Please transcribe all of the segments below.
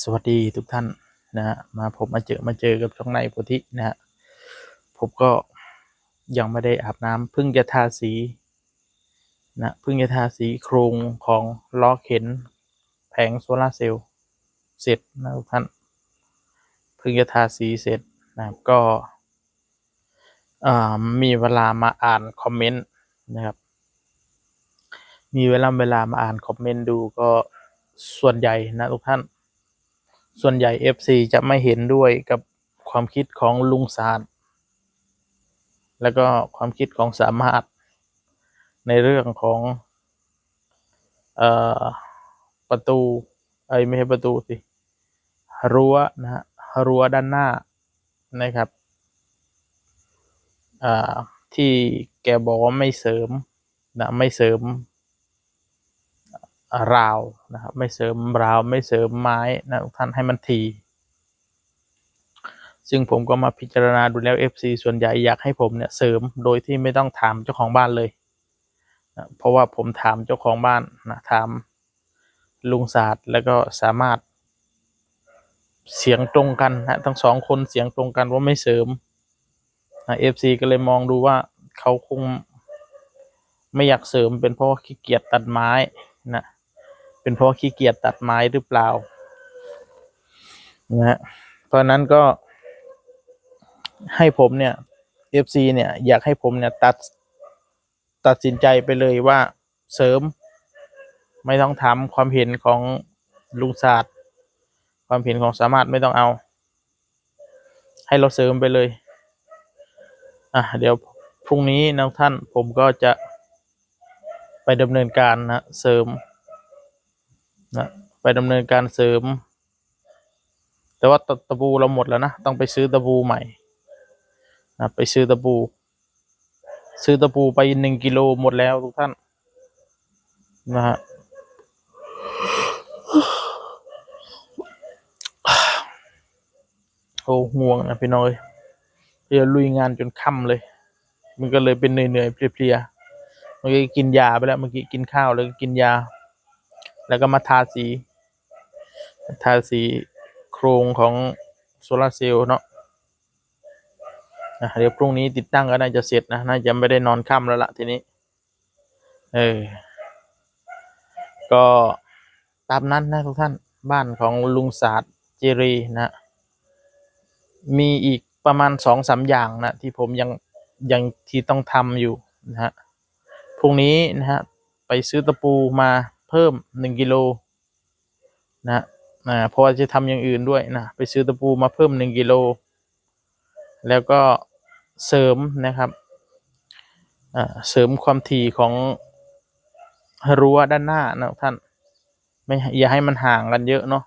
สวัสดีทุกท่านนะฮะมาผมมาเจอมาเจอกับช่องในโพธินะฮะผมก็ยังไม่ได้อาบน้ำเพิ่งจะทาสีนะเพิ่งจะทาสีโครงของล้อเข็นแผงโซลาเซลล์เสร็จนะทุกท่านเพิ่งจะทาสีเสร็จนะครับก็มีเวลามาอ่านคอมเมนต์นะครับ มีเวลาเวลามาอ่านคอมเมนต์ดูก็ส่วนใหญ่นะทุกท่าน ส่วนใหญ่ FC จะไม่เห็นด้วยกับความคิดของลุงศาสารแล้วก็ความคิดของสามารถในเรื่องของออประตูไอ้ไม่ใช่ประตูสิรั้วนะฮะรั้วด้านหน้านะครับที่แกบอกว่าไม่เสริมนะไม่เสริม ราวนะครับไม่เสริมราวไม่เสริมไม้นะทุกท่านให้มันทีซึ่งผมก็มาพิจารณาดูแล้ว FC ส่วนใหญ่อยากให้ผมเนี่ยเสริมโดยที่ไม่ต้องถามเจ้าของบ้านเลยนะเพราะว่าผมถามเจ้าของบ้านนะถามลุงศาสตร์แล้วก็สามารถเสียงตรงกันนะทั้งสองคนเสียงตรงกันว่าไม่เสริมนะ FC ก็เลยมองดูว่าเขาคงไม่อยากเสริมเป็นเพราะว่าขี้เกียจตัดไม้นะ เป็นเพราะขี้เกียจตัดไม้หรือเปล่านะฮะเพราะนั้นก็ให้ผมเนี่ย FC เนี่ย อยากให้ผมเนี่ยตัดตัดสินใจไปเลยว่าเสริม ไม่ต้องถามความเห็นของลุงศาสตร์ความเห็นของสามารถไม่ต้องเอา ให้เราเสริมไปเลย อะเดี๋ยวพรุ่งนี้นะท่านผมก็จะไปดำเนินการนะเสริม นะไปดำเนินการเสริม แต่ว่าตะตะปูเราหมดแล้วนะต้องไปซื้อตะปูใหม่นะไปซื้อตะปู ซื้อตะปูไปหนึ่งกิโลหมดแล้วทุกท่านนะฮะโอ้ห่วงนะพี่น้อยเดี๋ยลุยงานจนค่ำเลย มันก็เลยเป็นเหนื่อยๆเพลียๆเมื่อกี้กินยาไปแล้วเมื่อกี้กินข้าวแล้วก็กินยา แล้วก็มาทาสี ทาสีโครงของโซลาร์เซลล์เนาะอะเดี๋ยวพรุ่งนี้ติดตั้งก็น่าจะเสร็จนะ น่าจะไม่ได้นอนค่ำแล้วละทีนี้ เออ ก็ตามนั้นนะทุกท่าน บ้านของลุงศาสตร์เจรีนะ มีอีกประมาณสองสามอย่างนะที่ผมยังยังที่ต้องทำอยู่นะฮะ พรุ่งนี้นะฮะไปซื้อตะปูมา เพิ่มหนึ่งกิโลนะฮะเพราะว่าจะทำอย่างอื่นด้วยนะไปซื้อตะปูมาเพิ่มหนึ่งกิโลแล้วก็เสริมนะครับเสริมความถี่ของรั้วด้านหน้านะท่านไม่อย่าให้มันห่างกันเยอะเนาะ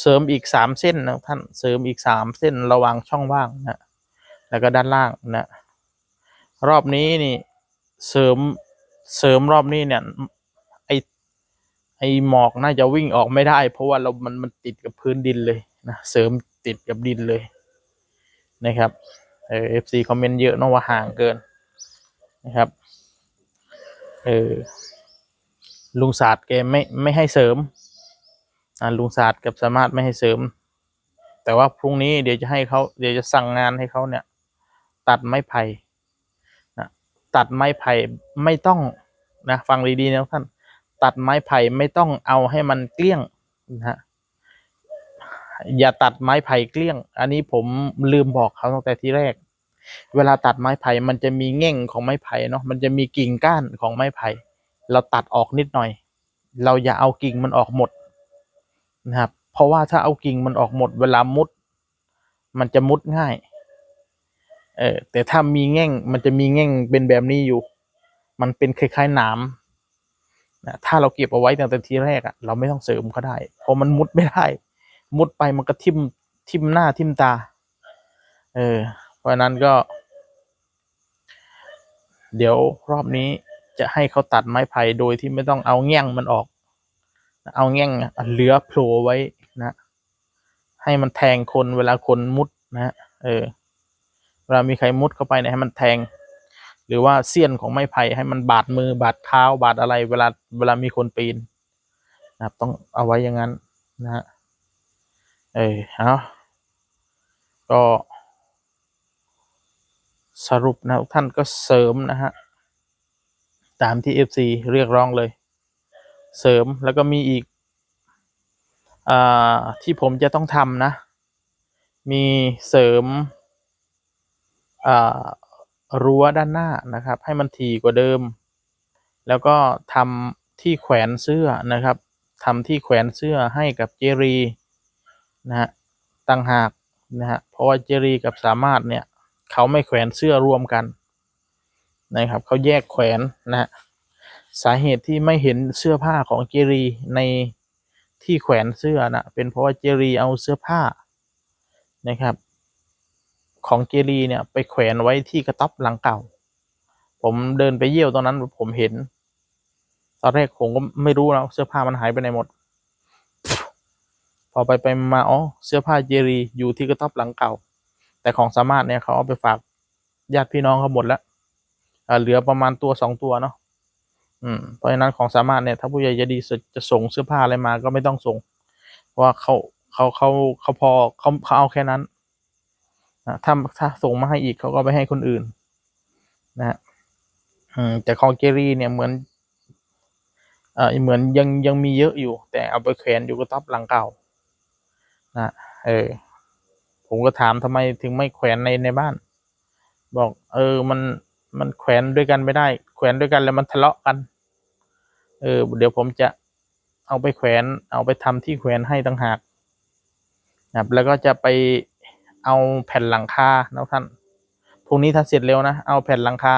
เสริมอีกสามเส้นนะท่านเสริมอีกสามเส้นระว่างช่องว่างนะแล้วก็ด้านล่างนะรอบนี้นี่เสริมเสริมรอบนี้เนี่ย ไอหมอกน่าจะวิ่งออกไม่ได้ เพราะว่าเรา มัน มันติดกับพื้นดินเลยนะเสริมติดกับดินเลยนะครับเออฟซีคอมเมนต์เยอะเนอะว่าห่างเกินนะครับเออลุงศาสตร์แกไม่ไม่ให้เสริมอ่าลุงศาสตร์กับสามารถไม่ให้เสริม แต่ว่าพรุ่งนี้เดี๋ยวจะให้เขาเดี๋ยวจะสั่งงานให้เขาเนี่ย ตัดไม้ไผ่นะตัดไม้ไผ่ไม่ต้องนะฟังดีๆนะท่าน ตัดไม้ไผ่ไม่ต้องเอาให้มันเกลี้ยงนะฮะอย่าตัดไม้ไผ่เกลี้ยง อันนี้ผมลืมบอกเขาตั้งแต่ที่แรก เวลาตัดไม้ไผ่มันจะมีแง่งของไม้ไผ่เนาะมันจะมีกิ่งก้านของไม้ไผ่เราตัดออกนิดหน่อย เราอย่าเอากิ่งมันออกหมดนะครับ เพราะว่าถ้าเอากิ่งมันออกหมด เวลามุด มันจะมุดง่าย เออแต่ถ้ามีแง่งมันจะมีแง่งเป็นแบบนี้อยู่ มันเป็นคล้ายๆหนาม นะถ้าเราเก็บเอาไว้ตั้งแต่ทีแรกอะเราไม่ต้องเสริมก็ได้เพราะมันมุดไม่ได้ มุดไปมันก็ทิ่มทิ่มหน้าทิ่มตา เออ เพราะนั้นก็ เดี๋ยวรอบนี้จะให้เขาตัดไม้ไผ่โดยที่ไม่ต้องเอาแง่งมันออก เอาแง่งเหลือโผล่ไว้นะ ให้มันแทงคนเวลาคนมุดนะ เออเวลามีใครมุดเข้าไปเนี่ยให้มันแทง หรือว่าเสี้ยนของไม้ไผ่ให้มันบาดมือบาดเท้าบาดอะไรเวลาเวลามีคนปีนนะครับ ต้องเอาไว้อย่างนั้นนะฮะเออเอาก็สรุปนะท่านก็เสริมนะฮะตามที่ FC เรียกร้องเลย เสริมแล้วก็มีอีกอที่ผมจะต้องทำนะ มีเสริมอ่า รั้วด้านหน้านะครับ ให้มันถี่กว่าเดิม แล้วก็ทำที่แขวนเสื้อนะครับทำที่แขวนเสื้อให้กับเจรีนะฮะต่างหากนะฮะเพราะว่าเจรีกับสามารถเนี่ยเขาไม่แขวนเสื้อรวมกันนะครับเขาแยกแขวนนะฮะสาเหตุที่ไม่เห็นเสื้อผ้าของเจรีในที่แขวนเสื้อนะเป็นเพราะว่าเจรีเอาเสื้อผ้านะครับ ของเจรีเนี่ยไปแขวนไว้ที่กระต๊อบหลังเก่า ผมเดินไปเยี่ยวตอนนั้นผมเห็น ตอนแรกผมก็ไม่รู้นะเสื้อผ้ามันหายไปไหนหมด พอไปไปมาอ๋อเสื้อผ้าเจรีอยู่ที่กระต๊อบหลังเก่า แต่ของสามารถเนี่ยเขาเอาไปฝากญาติพี่น้องเขาหมดแล้วเหลือประมาณตัวสองตัวเนาะอืมเพราะฉะนั้นของสามารถเนี่ยถ้าผู้ใหญ่จะดีสุดจะส่งเสื้อผ้าอะไรมาก็ไม่ต้องส่ง เพราะว่าเขาเขาเขาเขาพอเขาเขาเอาแค่นั้น ถ้าถ้าส่งมาให้อีกเขาก็ไปให้คนอื่น นะฮะแต่ของเจรีเนี่ยเหมือนเออเหมือนยังยังมีเยอะอยู่ แต่เอาไปแขวนอยู่กระต๊อบหลังเก่านะเออ ผมก็ถามทำไมถึงไม่แขวนในในบ้าน บอก เออมันมันแขวนด้วยกันไม่ได้ แขวนด้วยกันแล้วมันทะเลาะกัน เออ เดี๋ยวผมจะเอาไปแขวน เอาไปทำที่แขวนให้ต่างหากนะครับแล้วก็จะไป เอาแผ่นหลังคานะท่านพรุ่งนี้ถ้าเสร็จเร็วนะ เอาแผ่นหลังคา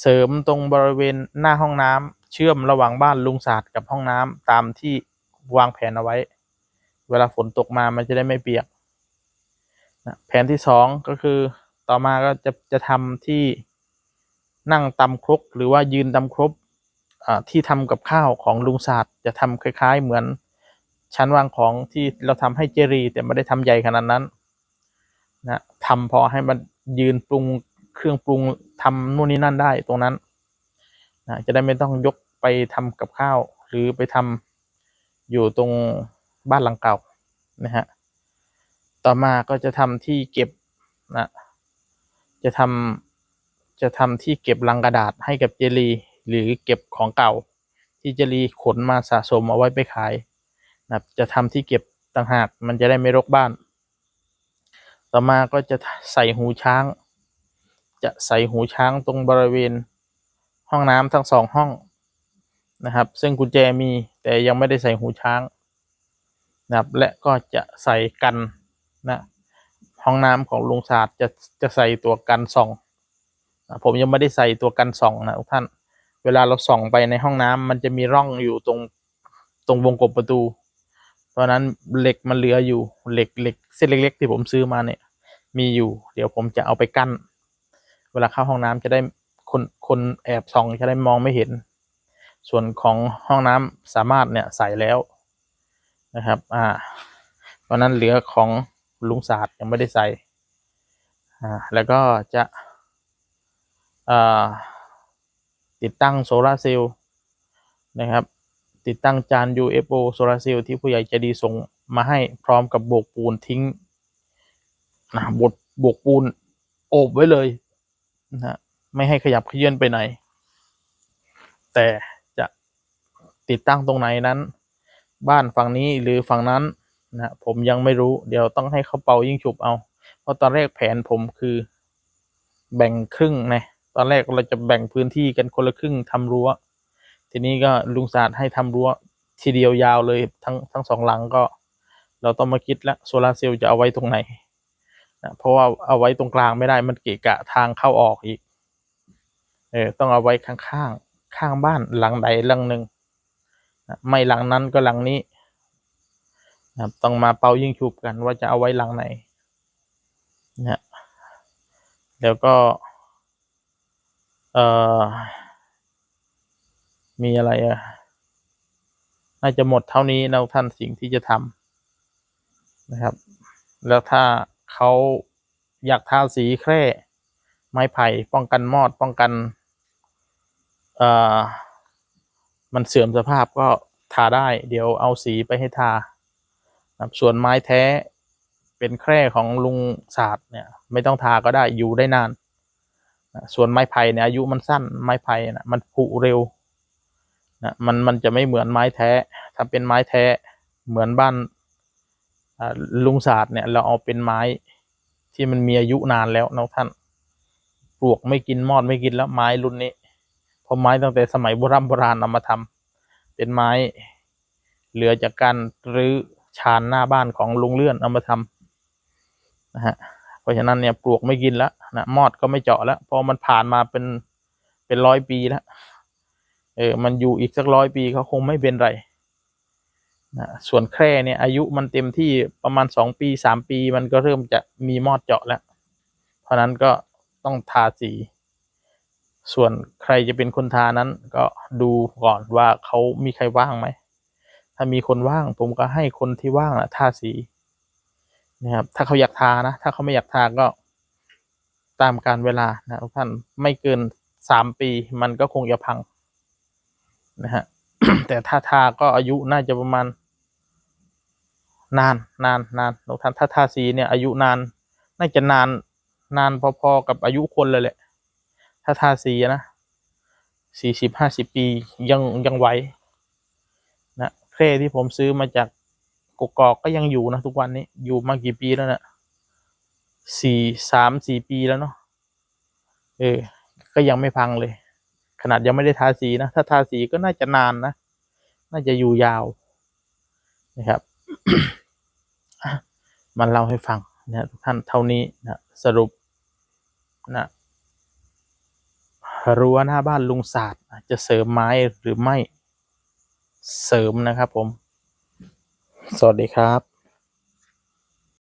เสริมตรงบริเวณหน้าห้องน้ำเชื่อมระหว่างบ้านลุงศาสตร์กับห้องน้ำตามที่วางแผนเอาไว้ เวลาฝนตกมามันจะได้ไม่เปียกนะแผนที่สองก็คือต่อมาก็จะจะทำที่นั่งตำครกหรือว่ายืนตำครกที่ทำกับข้าวของลุงศาสตร์จะทำคล้าย ๆ เหมือนชั้นวางของที่เราทำให้เจรี แต่ไม่ได้ทำใหญ่ขนาดนั้น นะทำพอให้มันยืนปรุงเครื่องปรุงทำนู่นนี่นั่นได้ตรงนั้นนะจะได้ไม่ต้องยกไปทำกับข้าว หรือไปทำอยู่ตรงบ้านหลังเก่านะฮะต่อมาก็จะทำที่เก็บนะจะทำจะทำที่เก็บลังกระดาษให้กับเจลีหรือเก็บของเก่า ที่เจลีขนมาสะสมเอาไว้ไปขายนะจะทำที่เก็บต่างหากมันจะได้ไม่รกบ้าน ต่อมาก็จะใส่หูช้าง จะใส่หูช้างตรงบริเวณห้องน้ำทั้งสองห้องนะครับ ซึ่งกุญแจมีแต่ยังไม่ได้ใส่หูช้างนะครับและก็จะใส่กันนะห้องน้ำของลุงศาสตร์จะจะใส่ตัวกันส่องนะผมยังไม่ได้ใส่ตัวกันส่องนะทุกท่าน เวลาเราส่องไปในห้องน้ำมันจะมีร่องอยู่ตรงตรงวงกบประตู เพราะฉะนั้นเหล็กมันเหลืออยู่เหล็กเหล็กเส้นเล็กๆที่ผมซื้อมาเนี่ย มีอยู่ เดี๋ยวผมจะเอาไปกั้น เวลาเข้าห้องน้ำจะได้คนคนแอบส่องจะได้มองไม่เห็น ส่วนของห้องน้ำสามารถเนี่ยใส่แล้วนะครับ อ่า เพราะนั้นเหลือของลุงศาสตร์ยังไม่ได้ใส่ อ่า แล้วก็จะอ่าติดตั้งโซลาร์เซลล์นะครับ ติดตั้งจาน UFO โซลาร์เซลล์ที่ผู้ใหญ่ใจดีส่งมาให้พร้อมกับโบกปูนทิ้ง นะบดโบกปูนโอบไว้เลยนะฮะไม่ให้ขยับเขยื่อนไปไหน แต่จะติดตั้งตรงไหนนั้น บ้านฝั่งนี้หรือฝั่งนั้นนะผมยังไม่รู้ เดี๋ยวต้องให้เขาเป่ายิ่งฉุบเอา เพราะตอนแรกแผนผมคือ แบ่งครึ่งนะตอนแรกเราจะแบ่งพื้นที่กันคนละครึ่งทำรั้ว ทีนี้ก็ลุงศาสตร์ให้ทำรั้วทีเดียวยาวเลยทั้งทั้งสองหลังก็ เราต้องมาคิดแล้วโซลาร์เซลล์จะเอาไว้ตรงไหนน เพราะว่าเอาไว้ตรงกลางไม่ได้มันเกะกะทางเข้าออกอีก เออต้องเอาไว้ข้างข้างข้างบ้านหลังใดหลังหนึ่งนะไม่หลังนั้นก็หลังนี้นะครับต้องมาเป่ายิงฉุบกันว่าจะเอาไว้หลังไหนนะแล้วก็ เอ่อ มีอะไรอะน่าจะหมดเท่านี้นะท่านสิ่งที่จะทำนะครับ แล้วถ้า เขาอยากทาสีแคร่ไม้ไผ่ป้องกันมอดป้องกันเอ่อมันเสื่อมสภาพก็ทาได้ เดี๋ยวเอาสีไปให้ทานะส่วนไม้แท้เป็นแคร่ของลุงศาสตร์เนี่ยไม่ต้องทาก็ได้อยู่ได้นานนะส่วนไม้ไผ่เนี่ยอายุมันสั้นไม้ไผ่นะมันผุเร็วนะมันมันจะไม่เหมือนไม้แท้ ถ้าเป็นไม้แท้เหมือนบ้าน ลุงศาสตร์เนี่ยเราเอาเป็นไม้ที่มันมีอายุนานแล้วนะท่านปลวกไม่กินมอดไม่กินแล้วไม้รุ่นนี้เพราะไม้ตั้งแต่สมัยโบราณโบราณเอามาทำเป็นไม้เหลือจากการรื้อชานหน้าบ้านของลุงเลื่อนเอามาทำนะฮะเพราะฉะนั้นเนี่ยปลวกไม่กินแล้วนะมอดก็ไม่เจาะแล้วเพราะมันผ่านมาเป็นเป็นร้อยปีแล้วเออมันอยู่อีกสักร้อยปีเขาคงไม่เป็นไร นะส่วนแคร่เนี่ยอายุมันเต็มที่ประมาณสองปีสามปีมันก็เริ่มจะมีมอดเจาะแล้ว เพราะฉะนั้นก็ต้องทาสี ส่วนใครจะเป็นคนทานั้นก็ดูก่อนว่าเขามีใครว่างไหม ถ้ามีคนว่างผมก็ให้คนที่ว่างนะทาสีนะครับถ้าเขาอยากทานะ ถ้าเขาไม่อยากทาก็ตามการเวลานะทุกท่านไม่เกินสามปีมันก็คงจะพังนะฮะแต่ถ้าทาก็อายุน่าจะประมาณ นานนานนานทุกท่านถ้าทาสีเนี่ยอายุนานน่าจะนานนานพอๆกับอายุคนเลยแหละถ้าทาสีนะสี่สิบห้าสิบปียังยังไหวนะเครที่ผมซื้อมาจากกกอกก็ยังอยู่นะทุกวันนี้อยู่มากี่ปีแล้วนะสี่สามสี่ปีแล้วเนาะเออ ก็ยังไม่พังเลย ขนาดยังไม่ได้ทาสีนะ ถ้าทาสีก็น่าจะนานนะ น่าจะอยู่ยาวนะครับ มาเล่าให้ฟังนะทุกท่านเท่านี้นะสรุปนะรั้วหน้าบ้านลุงศาสตร์จะเสริมไม้หรือไม่เสริมนะครับผม สวัสดีครับ